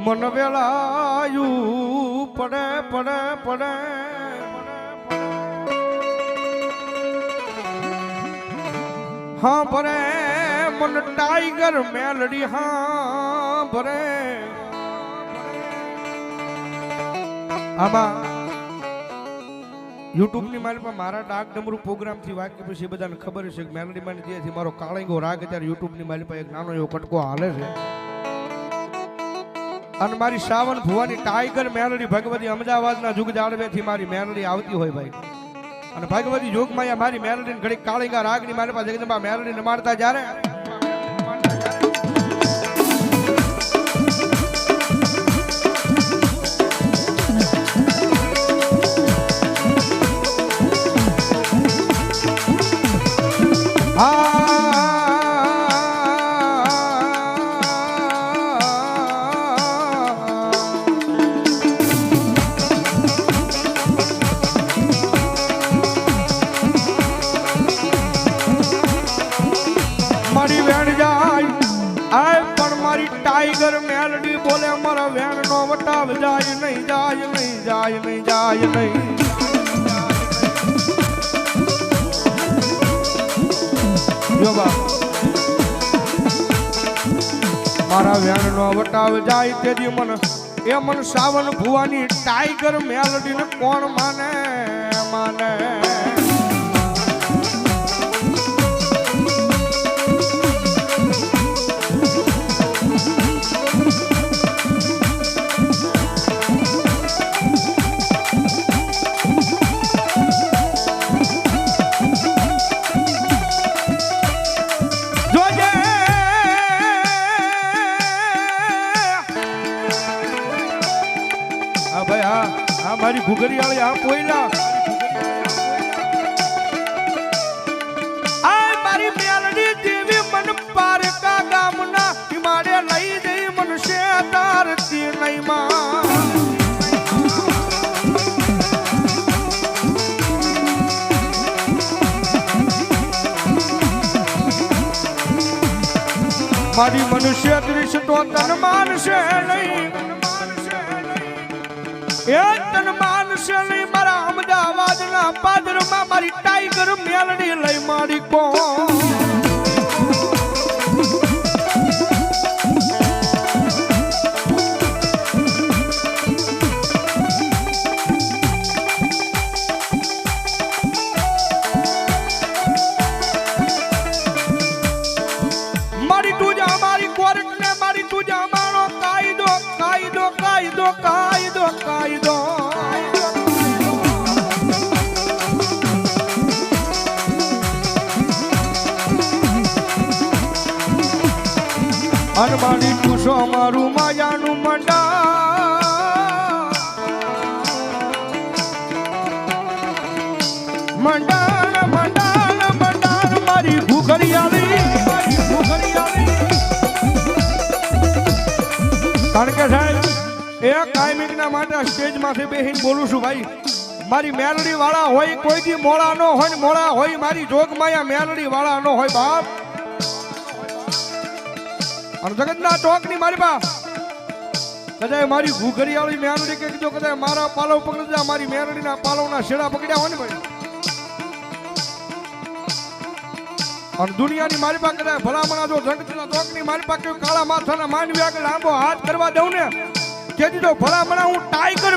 મન વેળાયું, પડે પડે પડે. હા, ભરે, મન ટાઈગર મેલડી, હા, ભરે. આમાં યુટ્યુબની મારી પાસે મારા ડાક ડમરૂ પ્રોગ્રામથી વાક્ય પછી બધાને ખબર છે કે મેલડી માની જે મારો કાળીંગો રાગ અત્યારે યુટ્યુબની મારી પાસે એક નાનો એવો કટકો હાલે છે. અને મારી શ્રાવણ ભુવાની ટાઈગર મેલડી ભગવતી અમદાવાદના જુગ જાળવેથી મારી મેલડી આવતી હોય ભાઈ. અને ભગવતી જોગમાં મારી મેલડી ઘડી કાળીગા રાગની મારી પાસે જગદંબા મેલડી નમાડતા જ્યારે આ મારા વ્યાણ નો વટાવ જાય તેથી મન. એ મન સાવન ભુવાની ટાઈગર મેલડી ને કોણ માને માને? હા ભાઈ, હા. હા, મારી ઘુઘરી વાળી હા કોઈલા આ મારી મેલડી દેવી મન પારકા ગામના હિમાડે લઈ જઈ મનશે તારતી નહીં માં મારી મનુષ્ય દૃશ્ય તો તન માનશે નહીં એ તન માનશે નહીં મારા પાદરમાં મારી ટાઈગર મેલડી લઈ મારી કો કાયદો કાયદો કાયદો પૂછો, મારું માયાનું મંડા મંડાણ મંડાણ મંડાણ, મારી ભૂખરિયાળી ભૂખરિયાળી કારણ કે સાહેબ એ કાયમિકના માટે સ્ટેજમાંથી બેસીને બોલું છું, ભાઈ, મારી મેલડી વાળા હોય કોઈ દી મોડા નો હોય ને મોળા હોય, મારી જોગમાયા મેલડી વાળા નો હોય, બાપ. અને જગતના ચોકની મારી બાપ કદાચ મારી ભૂખરિયાળી મેલડી કે જો કદાચ મારા પાલવ પકડી દે મારી મેલડીના પાલવના શેડા પકડ્યા હોય ને ભાઈ. અને દુનિયાની મારી પાસે કદાચ ભલામણા જો જગતના ચોકની મારી પાસે કાળા માથાના માનવી આગળ લાંબો હાથ કરવા દઉં ને તો ભલામણા હું ટાઈગર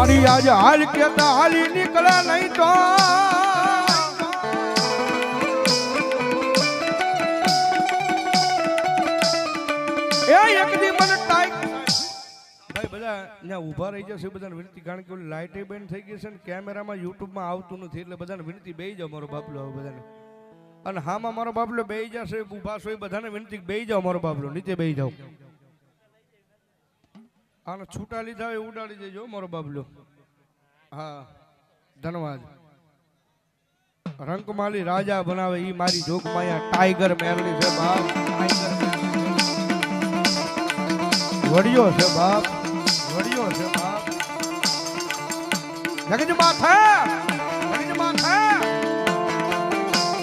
મારી આજે હાલ કેતા હાલી નીકળે નહીં તો. એ બધા ત્યાં ઊભા રહી જશે, બધાને વિનંતી, કારણ કે લાઇટે બેન થઈ ગઈ છે ને કેમેરામાં યુટ્યુબમાં આવતું નથી, એટલે બધાને વિનંતી બે જાઓ મારો બાપલો હવે બધાને. અને હામાં મારો બાપલો બે જશે, ઊભા છો બધાને વિનંતી બે જાઓ મારો બાપલો નીચે બે જાઓ. આને છૂટા લીધા હોય એ ઉડાડી દેજો મારો બાબલો હા, ધન્યવાદ. રંકમાલી રાજા બનાવે, ઈ મારી જોગમાયા ટાઈગર મેરડી છે બાપ. વડિયો છે બાપ, વડિયો છે બાપ. લગજ માથે લગજ માથે.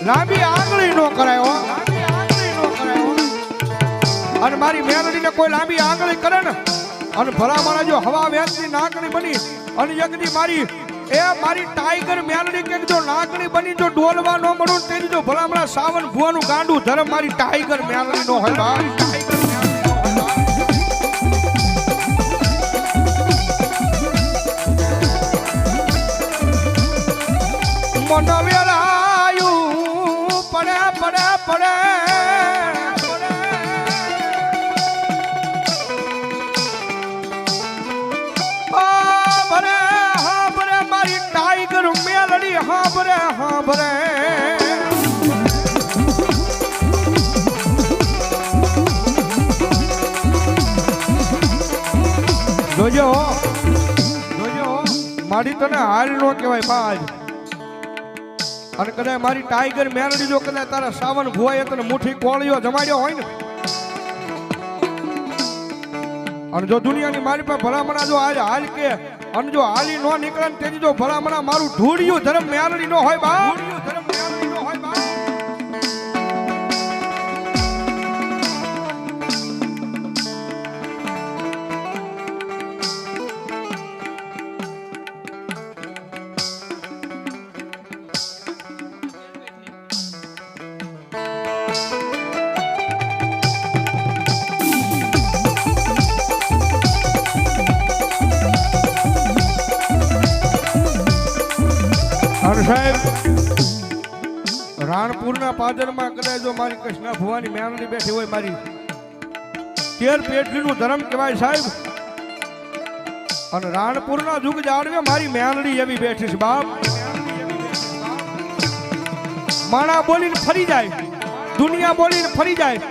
લાંબી આંગળી નો કરાય લાંબી આંગળી નો કરાય અને મારી મેલડીને કોઈ લાંબી આંગળી કરે ને અને ભલામણા જો હવા વેચની નાકણી બની અને એકદી મારી, એ મારી ટાઈગર મેલડી કે જો નાકણી બની, જો ડોલવા ન મળું તેની જો ભલામણા સાવન ભુવાનું ગાંડું ધરમ મારી ટાઈગર મેલડી નો હોય ભાઈ. ટાઈગર ટાઈગર મેલડી હા ભરે જોજો જોજો, મારી તને હાલ નો કહેવાય બાજ. અને કદાચ મારી ટાઈગર મેલડી જો કદાચ તારા સાવન ભુવાએ તને મુઠ્ઠી કોળીઓ જમાડ્યો હોય ને અને જો દુનિયાની મારી પાસે ભલામણા જો આજ હાલ કે અને જો હાલી ન નીકળે તેથી જો ભલામણા મારું ઢૂળિયું ધર્મ મેલડી નો હોય બા સાહેબ, રાણપુરના પાદરમાં કદાચ જો મારી કૃષ્ણ ભુવાની મેળણી બેઠી હોય મારી, તેર પેઢીનું ધર્મ કહેવાય સાહેબ. અને રાણપુરના જુગ જાળવે મારી મહેનડી એવી બેઠી છે બાપ. માણા બોલીને ફરી જાય, દુનિયા બોલીને ફરી જાય,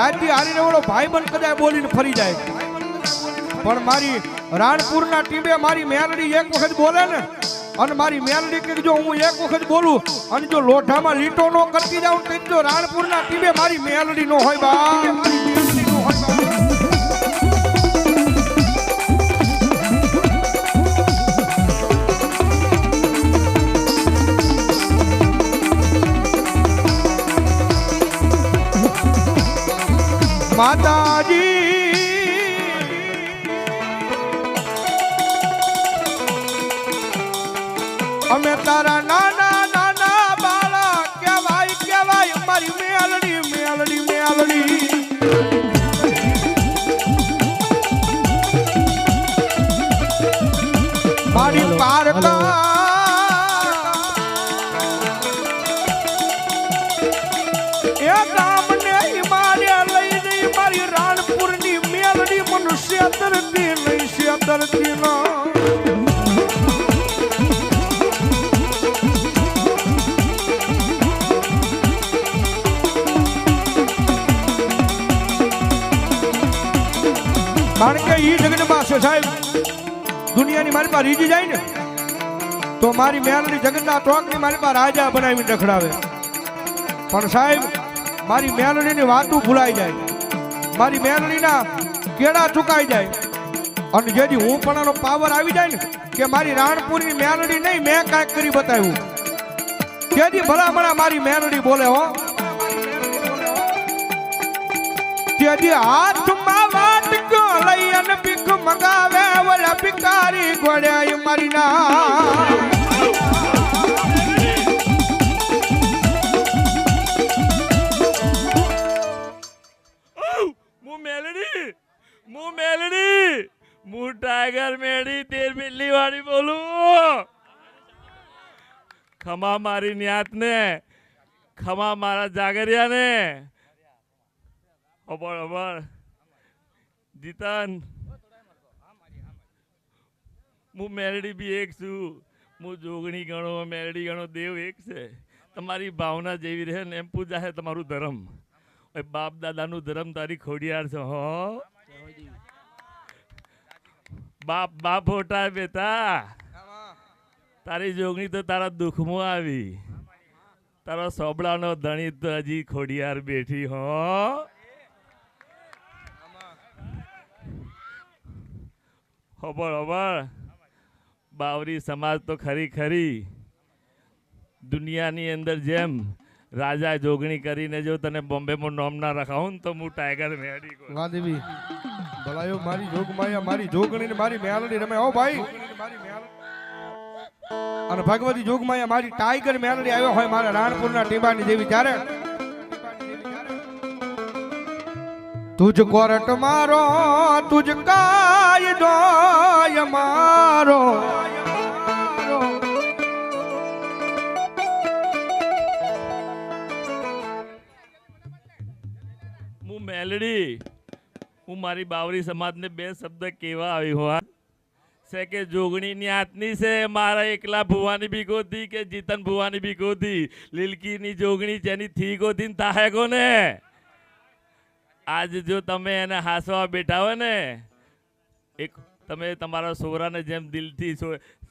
રાજ્ય હારીને ઓળો ભાઈબંધ કદાચ બોલીને ફરી જાય. પણ મારી રાણપુરના ટીમે મારી મહેનડી એક વખત બોલે ને અને મારી મેલડી કે જો હું એક વખત બોલું, અને જો લોઢામાં લીટો નો કરતી જાઉં, તો જો રાણપુરના ટીમે મારી મેલડી નો હોય બા. માતાજી! અમે તારા નાના નાના બાળા કેવાય કેવાય મારી મેલડી મેલડી મેલડી. મારી પારકા. એ કારણ કે એ જગતમાં છે સાહેબ, દુનિયાની મારી પાસે રીજી જાય ને, તો મારી મેલડી જગતના ટોકની મારી પાસે રાજા બનાવીને રખડાવે. પણ સાહેબ, મારી મેલડીની વાતું ભૂલાઈ જાય. મારી મેલડીના કેળા ચુકાઈ જાય. અને જેથી હું પણ પાવર આવી જાય ને, કે મારી રાણપુરની મેલડી નહીં મેં કાંઈક કરી બતાવ્યું. તેથી ભલામણા મારી મેલડી બોલે હો. તેથી હાથમાં લઈ અને ભીખ મગાવે, ઓલા ભિખારી ગોળ્યા મારી ના હું મેલડી, હું ટાઈગર મેડી તેર મિલ્લી વાળી બોલું. ખમા મારી ન્યાત ને ખમા મારા જાગરિયા ને અબળ અબળ. જીતન. હું મેલડી બી એક છું. હું જોગણી ગણો, મેલડી ગણો, દેવ એક છે. તમારી ભાવના જેવી રહે ને એમ પૂજા છે તમારું ધર્મ. બાપ દાદાનું ધર્મ તારી ખોડિયાર છે, હો. બાપ બાપ હોટા બેટા. તારી જોગણી તો તારા દુઃખમાં આવી. તારા સોબડાનો ધણી તો હજી ખોડિયાર બેઠી, હો. ખબર હોબળ બાવરી સમાજ તો ખરી ખરી. દુનિયાની અંદર જેમ રાજા જોગણી કરીને જો તને બોમ્બેમાં નોમ ના રખાવું ને તો હું ટાઈગર મેળી કહું. ભલાયો મારી જોગ માયા, મારી જોગણી ને મારી મેલડી રમે. ઓ ભાઈ. અને ભગવતી જોગમાયા મારી ટાઈગર મેલડી આવ્યો હોય મારા રાણપુરના ટીબાની જેવી. ત્યારે તુજ કોરટ મારો, તુજ કાય મારો. હું મેલડી, હું મારી બાવરી સમાજને બે શબ્દ કેવા આવી હોવા છે કે જોગણીની આતની છે, મારા એકલા ભુવાની ગોતી કે જીતન ભુવાની ગોતી. લીલકીની જોગણી જેની થી ગોધી તાહે કોને? આજ જો તમે એને હાસવા બેઠા હોય ને, એક તમે તમારા છોકરાને જેમ દિલથી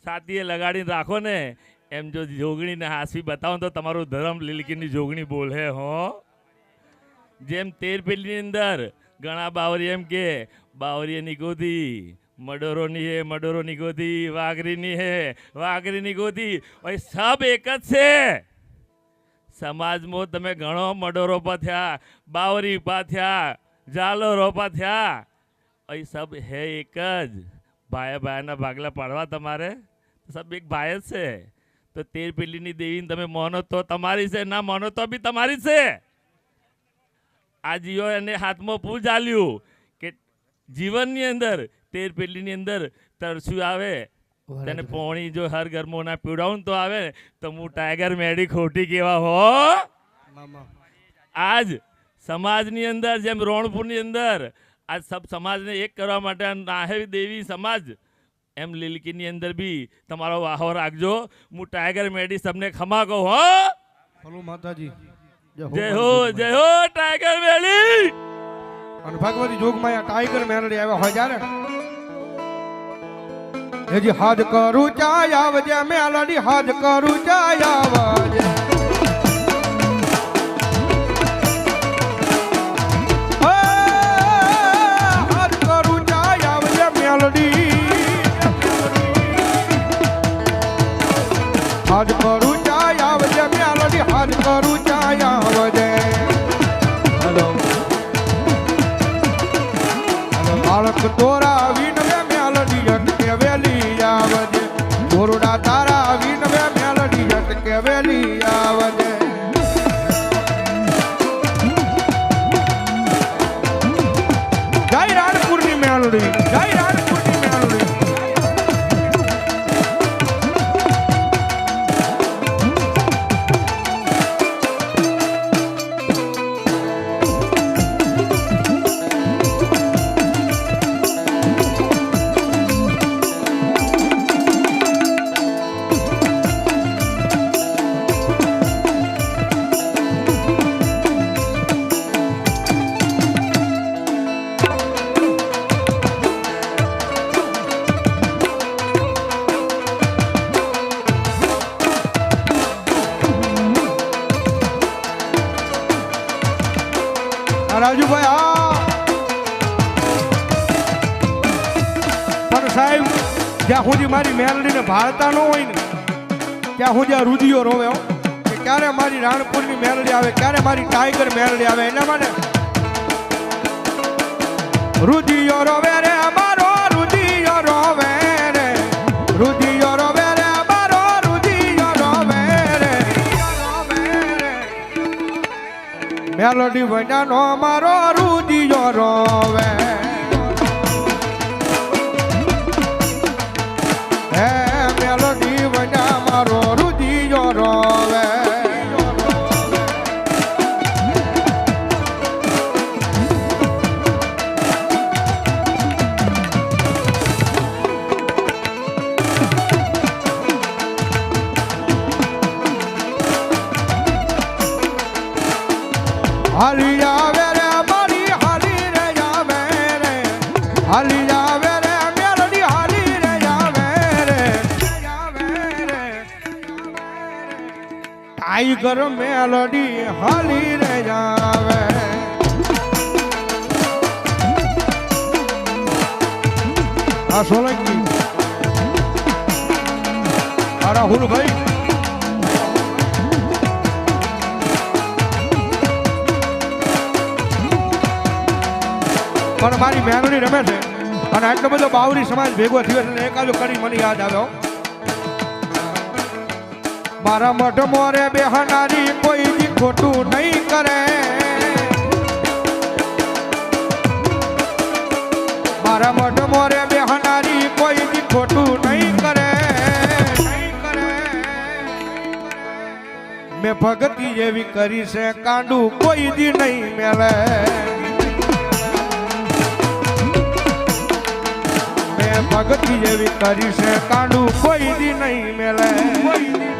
સાતીએ લગાડીને રાખો ને, એમ જો જોગણીને હાસવી બતાવો તો તમારું ધર્મ લીલકીની જોગણી બોલે, હો. જેમ તેર પેલીની અંદર ઘણા બાવરી એમ કે, બાવરીએ ગોધી મડોરોની હે, મડોરોની ગોધી વાઘરીની હે, વાઘરીની ગોધી સબ એક જ છે. સમાજમાં તમે ઘણો મડોરો પાથ્યા બાવરી પાથ્યા જાલોરો પાથ્યા અહીં સબ હે એક જ. ભાઈ ભાઈના ભાગલા પાડવા તમારે? સબ એક ભાઈ જ છે. તો તેર પેલીની દેવીને તમે માનો તો તમારી છે, ના માનો તો બી તમારી છે. આ જીઓ એને હાથમાં પૂ ચાલ્યું કે જીવનની અંદર તેર પેલીની અંદર તરસ્યું આવે. તેને પોણી જો હર ઘરમાં ના પીવડાવું તો આવે ને તો હું ટાઈગર મેડી ખોટી કેવા હો? આજ સમાજની અંદર જેમ રોણપુરની અંદર આજ સબ સમાજને એક કરવા માટે આ નાહે દેવી સમાજ એમ લીલકીની અંદર બી તમારો વાહો રાખજો. હું ટાઈગર મેડી સબને ખમા કહું હો? માતાજી. જય હો જય હો ટાઈગર મેડી! અને ભગવતી જોગમાં ટાઈગર મેડી આવ્યા હોય જ્યારે હજી હાથ કરું ચાય આવજે મેલડી હાથ કરું ચાય આવજે. રાણપુરની ભાળતા ન હોય ને, ત્યાં હું જ્યાં રુધિયો રોવે કે ક્યારે મારી રાણપુરની મેલડી આવે, ક્યારે મારી ટાઈગર મેલડી આવે, એના માટે રુધિયો રોવે રે, અમારો રુધિયો રોવે રે રુધિયો રોવે રે, અમારો રુધિયો રોવે રે, મેલડી વજાનો અમારો રુધિયો રોવે. ટાઈગર મેલડી હાલી રે જાવે. આ સોલંકી આ રાહુલભાઈ? પણ મારી મેલડી રમે છે. અને આટલો બધો બાવરી સમાજ ભેગો થયો એટલે એકાદો કરી મને યાદ આવ્યો મારા મઢ મોરે બેહનારી કોઈ બી ખોટું નહીં કરે. મારા મઢ મોરે બેહનારી કોઈ બી ખોટું નહીં કરે. મેં ભગતી જેવી કરી છે, કાંડું કોઈ દી નહીં મેલે. મેં ભક્તિ જેવી કરી છે, કાંડું કોઈ દી નહીં મેલે. કોઈ દી